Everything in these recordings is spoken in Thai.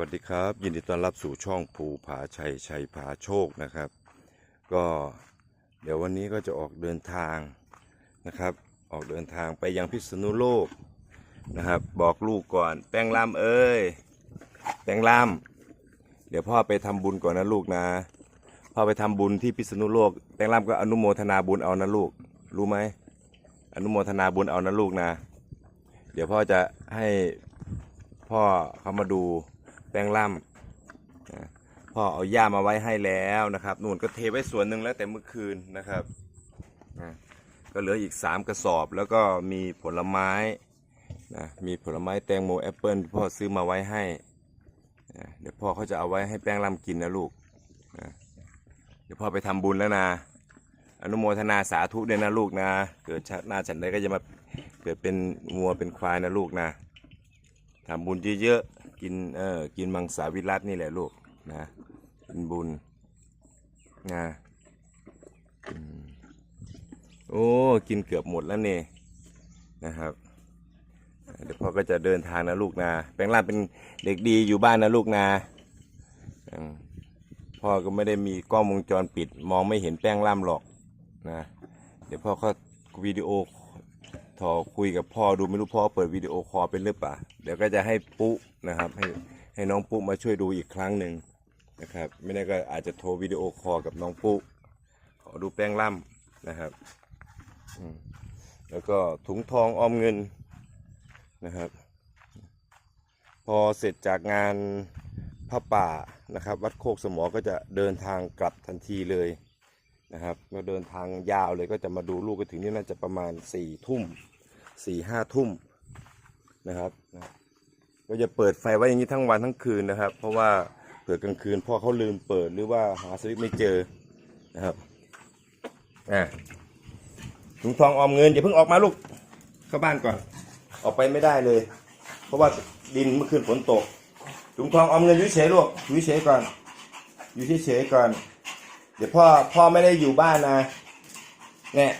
วัสดีครับ ยินดีต้อนรับสู่ช่องภูผาชัยชัยผาโชคนะครับ ก็เดี๋ยววันนี้ก็จะออกเดินทางนะครับ ออกเดินทางไปยังพิษณุโลกนะครับ บอกลูกก่อนแป้งลำเอ้ยแป้งลำเดี๋ยวพ่อไปทำบุญก่อนนะลูกนะพ่อไปทำบุญที่พิษณุโลกแป้งลำก็อนุโมทนาบุญเอานะลูกรู้ไหมอนุโมทนาบุญเอานะลูกนะ เดี๋ยวพ่อจะให้พ่อเขามาดู แป้งล่ำพ่อเอาหญ้ามาไว้ให้แล้วนะครับนู่นก็เทไว้ส่วนหนึ่งแล้วแต่เมื่อคืนนะครับนะก็เหลืออีกสามกระสอบแล้วก็มีผลไม้นะมีผลไม้แตงโมแอปเปิลพ่อซื้อมาไว้ให้นะเดี๋ยวพ่อเขาจะเอาไว้ให้แป้งล่ำกินนะลูกนะเดี๋ยวพ่อไปทำบุญแล้วนะ อนุโมทนาสาธุด้วยนะลูกนะ เกิดชาติหน้าฉันใดก็จะมาเกิดเป็นงัวเป็นควายนะลูกนะทำบุญเยอะๆ กินเออกินมังสวิรัตนี่แหละลูกนะกินบุญนะโอ้กินเกือบหมดแล้วเนี่ยนะครับเดี๋ยวพ่อก็จะเดินทางนะลูกนะแปลงร่างเป็นเด็กดีอยู่บ้านนะลูกนะพ่อก็ไม่ได้มีกล้องวงจรปิด มองไม่เห็นแป้งล่ำหรอกนะเดี๋ยวพ่อเขาวิดีโอ ทอคุยกับพ่อดูไม่รู้พ่อเปิดวิดีโอคอลเป็นหรือเปล่าเดี๋ยวก็จะให้ปุ๊นะครับ ให้ให้น้องปุ๊มาช่วยดูอีกครั้งหนึ่งนะครับ ไม่ได้ก็อาจจะโทรวิดีโอคอลกับน้องปุ๊ขอดูแป้งล่ำนะครับแล้วก็ถุงทองออมเงินนะครับ พอเสร็จจากงานพระป่านะครับ วัดโคกสมอก็จะเดินทางกลับทันทีเลย นะครับก็เดินทางยาวเลยก็จะมาดูลูกก็ถึงนี่น่าจะประมาณสี่ทุ่มสี่ห้าทุ่มนะครับก็จะเปิดไฟไว้อย่างนี้ทั้งวันทั้งคืนนะครับ เพราะว่าเผื่อกลางคืนพ่อเขาลืมเปิดหรือว่าหาสวิตช์ไม่เจอนะครับอะถุงทองออมเงินอย่าเพิ่งออกมาลูกเข้าบ้านก่อน ออกไปไม่ได้เลย เพราะว่าดินเมื่อคืนฝนตกถุงทองออมเงินอยู่เฉยลูกอยู่เฉยก่อนอยู่เฉยก่อน เดี๋ยวพ่อพ่อไม่ได้อยู่บ้านนะเนี่ย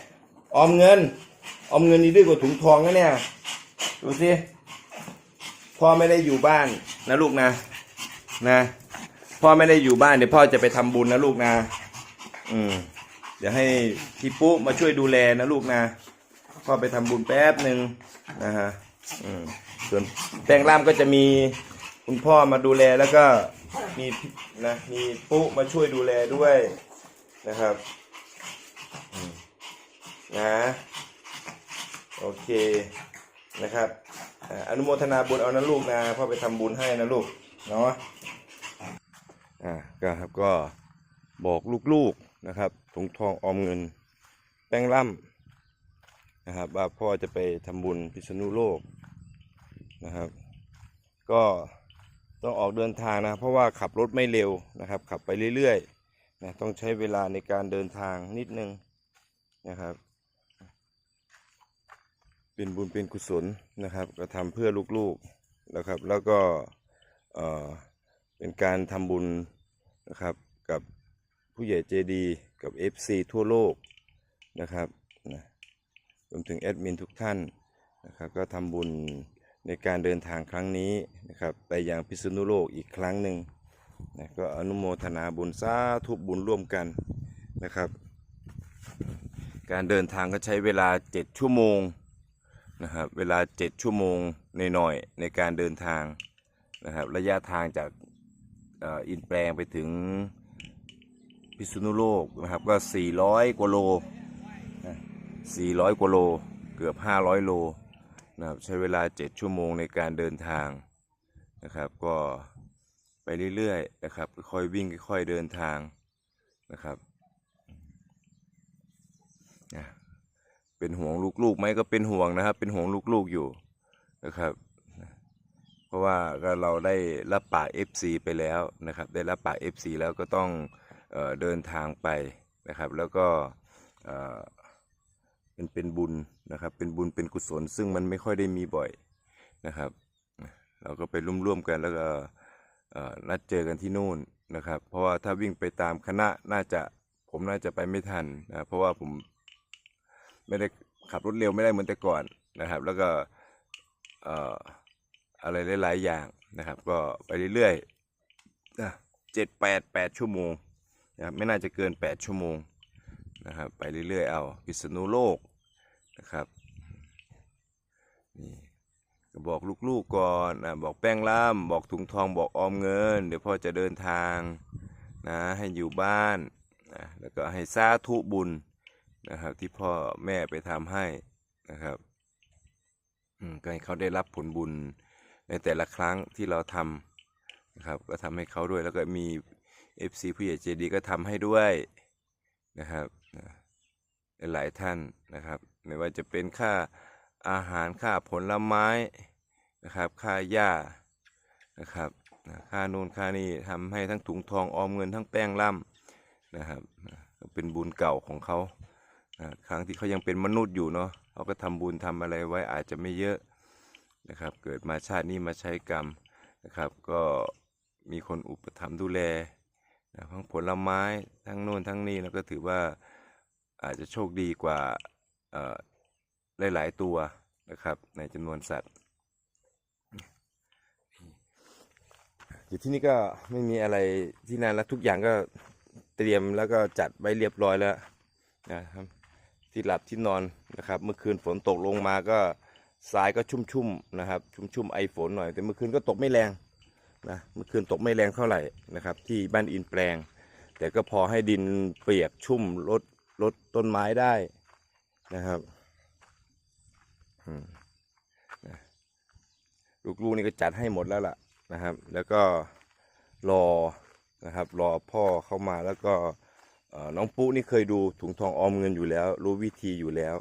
ออมเงิน ออมเงินนี่ดื้อกว่าถุงทองนะเนี่ยดูสิพ่อไม่ได้อยู่บ้านนะลูกนะนะพ่อไม่ได้อยู่บ้านเดี๋ยวพ่อจะไปทำบุญนะลูกนะ อืมเดี๋ยวให้พี่ปุ๊มาช่วยดูแลนะลูกนะพ่อไปทำบุญแป๊บหนึ่งนะฮะอืมส่วนแป้งล่ามก็จะมีคุณพ่อมาดูแลแล้วก็มีนะมีปุ๊มาช่วยดูแลด้วย นะครับอืมนะโอเคนะครับอนุโมทนาบุญเอานะลูกนะพ่อไปทำบุญให้นะลูกเนาะอ่าก็ครับก็บอกลูกๆนะครับถุงทองออมเงิน แป้งล่ำนะครับว่าพ่อจะไปทำบุญพิษณุโลกนะครับ ก็ต้องออกเดินทางนะ เพราะว่าขับรถไม่เร็วนะครับ ขับไปเรื่อยๆ นะต้องใช้เวลาในการเดินทางนิดนึงนะครับ เป็นบุญเป็นกุศลนะครับ ก็ทำเพื่อลูกๆนะครับ แล้วก็เอ่อเป็นการทำบุญนะครับกับผู้ใหญ่ใจดีกับ FC ทั่วโลกนะครับนะรวมถึงแอดมินทุกท่านนะครับก็ทำบุญในการเดินทางครั้งนี้นะครับไปยังพิษณุโลกอีกครั้งหนึ่ง นะก็อนุโมทนาบุญสาธุบุญร่วมกันนะครับ การเดินทางก็ใช้เวลา 7 ชั่วโมงนะครับเวลา 7 ชั่วโมงในหน่อยในการเดินทางนะครับระยะทางจากอ,อินแปลงไปถึงพิษณุโลกนะครับก็ 400กว่าโล 400 กว่าโล เกือบ 500 โลนะครับใช้เวลา 7 ชั่วโมงในการเดินทางนะครับก็ ไปเรื่อยๆนะครับค่อยวิ่งค่อยเดินทางนะครับเป็นห่วงลูกๆไหมก็เป็นห่วงนะครับ เป็นห่วงลูกๆอยู่นะครับ เพราะว่าก็เราได้รับปาก FC ไปแล้วนะครับ ได้รับปาก FC แล้วก็ต้องเอเดินทางไปนะครับ แล้วก็เเป็นเป็นบุญนะครับ เป็นบุญเป็นกุศล ซึ่งมันไม่ค่อยได้มีบ่อยนะครับ เราก็ไปร่วมๆกันแล้วก็ นัดเจอกันที่นู่นนะครับ เพราะว่าถ้าวิ่งไปตามคณะน่าจะผมน่าจะไปไม่ทันนะเพราะว่าผมไม่ได้ขับรถเร็วไม่ได้เหมือนแต่ก่อนนะครับ แล้วก็อะไรหลายๆอย่างนะครับ ก็ไปเรื่อยๆนะเจ็ดแปดแปดชั่วโมงนะครับไม่น่าจะเกินแปดชั่วโมงนะครับ ไปเรื่อยๆเอาพิษณุโลกนะครับ บอกลูกๆก่อนนะบอกแป้งล่ามบอกถุงทองบอกออมเงิน เดี๋ยวพ่อจะเดินทางนะให้อยู่บ้านนะแล้วก็ให้สาธุบุญนะครับ ที่พ่อแม่ไปทำให้นะครับอืมก็ให้เขาได้รับผลบุญในแต่ละครั้งที่เราทำนะครับ ก็ทำให้เขาด้วยแล้วก็มี FC ผู้ใหญ่ใจดีก็ทำให้ด้วยนะครับนหลายท่านนะครับ ไม่ว่าจะเป็นค่า อาหารค่าผลไม้นะครับค่าหญ้านะครับค่านูนค่านี่ทำให้ทั้งถุงทองออมเงินทั้งแป้งล่ำนะครับเป็นบุญเก่าของเขาครั้งที่เขายังเป็นมนุษย์อยู่เนาะเขาก็ทำบุญทำอะไรไว้อาจจะไม่เยอะนะครับเกิดมาชาตินี้มาใช้กรรมนะครับ ก็มีคนอุปถัมภ์ดูแลนะทั้งผลไม้ทั้งโน่นทั้งนี่แล้วก็ถือว่าอาจจะโชคดีกว่า หลาย ๆ ตัวนะครับ ในจำนวนสัตว์ อยู่ที่นี่ก็ไม่มีอะไรที่นั่นแล้วทุกอย่างก็เตรียมแล้วก็จัดไว้เรียบร้อยแล้วนะครับที่หลับที่นอนนะครับ เมื่อคืนฝนตกลงมาก็ทรายก็ชุ่มๆนะครับ ชุ่มๆไอฝนหน่อยแต่เมื่อคืนก็ตกไม่แรงนะเมื่อคืนตกไม่แรงเท่าไหร่นะครับ ที่บ้านอินแปลง แต่ก็พอให้ดินเปียกชุ่มลดลดต้นไม้ได้นะครับ ลูกๆนี่ก็จัดให้หมดแล้วล่ะนะครับ แล้วก็รอนะครับรอพ่อเข้ามาแล้วก็น้องปุ๊นี่เคยดูถุงทองออมเงินอยู่แล้ว รู้วิธีอยู่แล้ว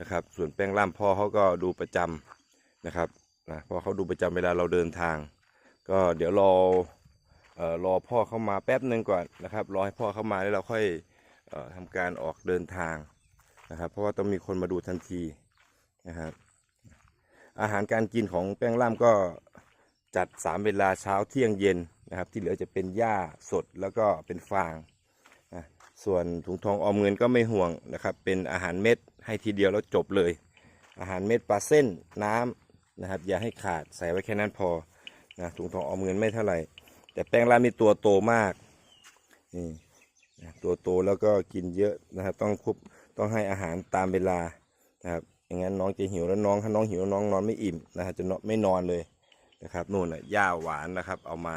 นะครับ ส่วนแป้งล่ามพ่อเขาก็ดูประจำนะครับนะเพอเขาดูประจำเวลาเราเดินทาง ก็เดี๋ยวรออรอพ่อเข้ามาแป๊บหนึ่งก่อนนะครับรอให้พ่อเข้ามาแล้วเราค่อยอ่อทำการออกเดินทางนะครับ เพราะว่าต้องมีคนมาดูทันที นะครับ อาหารการกินของแป้งล่ามก็จัดสามเวลาเช้าเที่ยงเย็นนะครับ ที่เหลือจะเป็นหญ้าสดแล้วก็เป็นฟางนะส่วนถุงทองออมเงินก็ไม่ห่วงนะครับ เป็นอาหารเม็ดให้ทีเดียวแล้วจบเลย อาหารเม็ดปลาเส้นน้ำนะครับ อย่าให้ขาดใส่ไว้แค่นั้นพอนะถุงทองออมเงินไม่เท่าไหร่ แต่แป้งล่ามมีตัวโตมากนี่ตัวโตแล้วก็กินเยอะนะครับ ต้องคุบต้องให้อาหารตามเวลานะครับ อย่างนั้นน้องจะหิวแล้วน้องถ้าน้องหิวน้องนอนไม่อิ่มนะครับจะนอนไม่นอนเลยนะครับนู่นน่ะหญ้าหวานนะครับ เอามา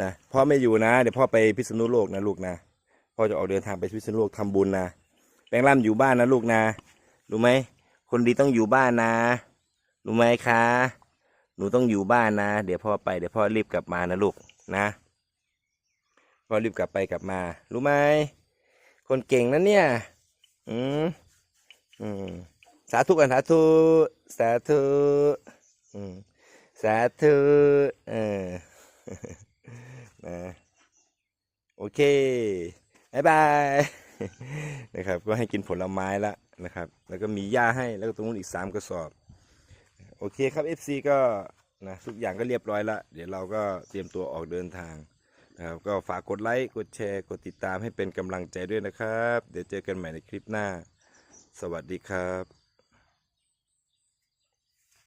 นะพ่อไม่อยู่นะเดี๋ยวพ่อไปพิษณุโลกนะลูกนะพ่อจะออกเดินทางไปพิษณุโลกทำบุญนะแป้งล่ามอยู่บ้านนะลูกนะรู้ไหมคนดีต้องอยู่บ้านนะรู้ไหมคะหนูต้องอยู่บ้านนะ เดี๋ยวพ่อไปเดี๋ยวพ่อรีบกลับมานะลูกนะพ่อรีบกลับไปกลับมา รู้ไหมคนเก่งนะเนี่ย อืมอืม สาธุกันสาธุสาธุอืมสาธุเออนะโอเคบายบายนะครับ ก็ให้กินผลไม้ละนะครับ แล้วก็มีหญ้าให้แล้วก็ตรงนู้นอีกสามกระสอบ โอเคครับ FC ก็นะทุกอย่างก็เรียบร้อยละเดี๋ยวเราก็เตรียมตัวออกเดินทางนะครับก็ฝากกดไลค์กดแชร์กดติดตามให้เป็นกำลังใจด้วยนะครับ เดี๋ยวเจอกันใหม่ในคลิปหน้า สวัสดีครับ